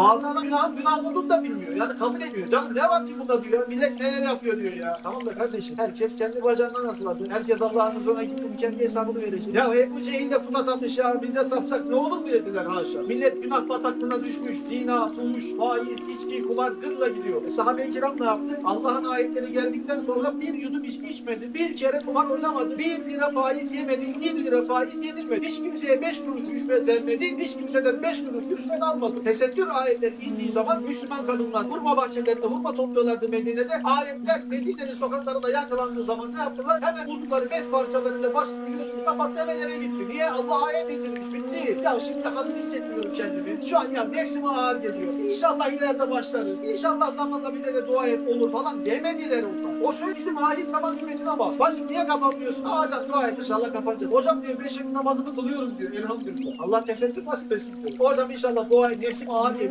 Bazıları günahın günah olduğunu da bilmiyor. Yani kabul ediyor. Canım ne var ki bunda diyor. Millet neler yapıyor diyor ya. Tamam da kardeşim herkes kendi bacağından nasıl atıyor. Herkes Allah'ın huzuruna gidip kendi hesabını verecek. Ya Ebu Cehil de put atamış ya. Biz de tapsak ne olur dediler haşa. Millet günah bataklığına düşmüş. Zina, fuhuş, faiz, içki, kumar, gırla gidiyor. E, sahabe-i kiram ne yaptı? Allah'ın ayetleri geldikten sonra bir yudum içki içmedi. Bir kere kumar oynamadı. Bir lira faiz yemedi. Bir lira faiz yenilmedi. Hiç kimseye beş kuruş rüşvet vermedi. Hiç kimseden beş kuruş rüşvet almadı. Tesettür ayetleri indiği zaman Müslüman kadınlar hurma bahçelerinde hurma topluyorlardı Medine'de. Ayetler Medine'nin sokaklarında yankılandığı zaman ne yaptılar? Hemen buldukları bez parçalarıyla başını yüzünü kapattı hemen eve gitti. Niye? Allah ayet indirmiş bitti. Ya şimdi hazır hissetmiyorum kendimi. Şu an ya nefsime ağır geliyor. İnşallah ileride başlarız. İnşallah zamanla bize de dua et olur falan demediler onlar. O söz bizim ahir zaman nimetine bak. Bacım niye kapanmıyorsun? Aa hocam dua et inşallah kapanacak. Hocam diyor beş namazımı kılıyorum diyor. Elhamdülillah. Allah tesettür nasip etsin diyor. Hocam inşallah dua et. Nefsim ağır geliyor.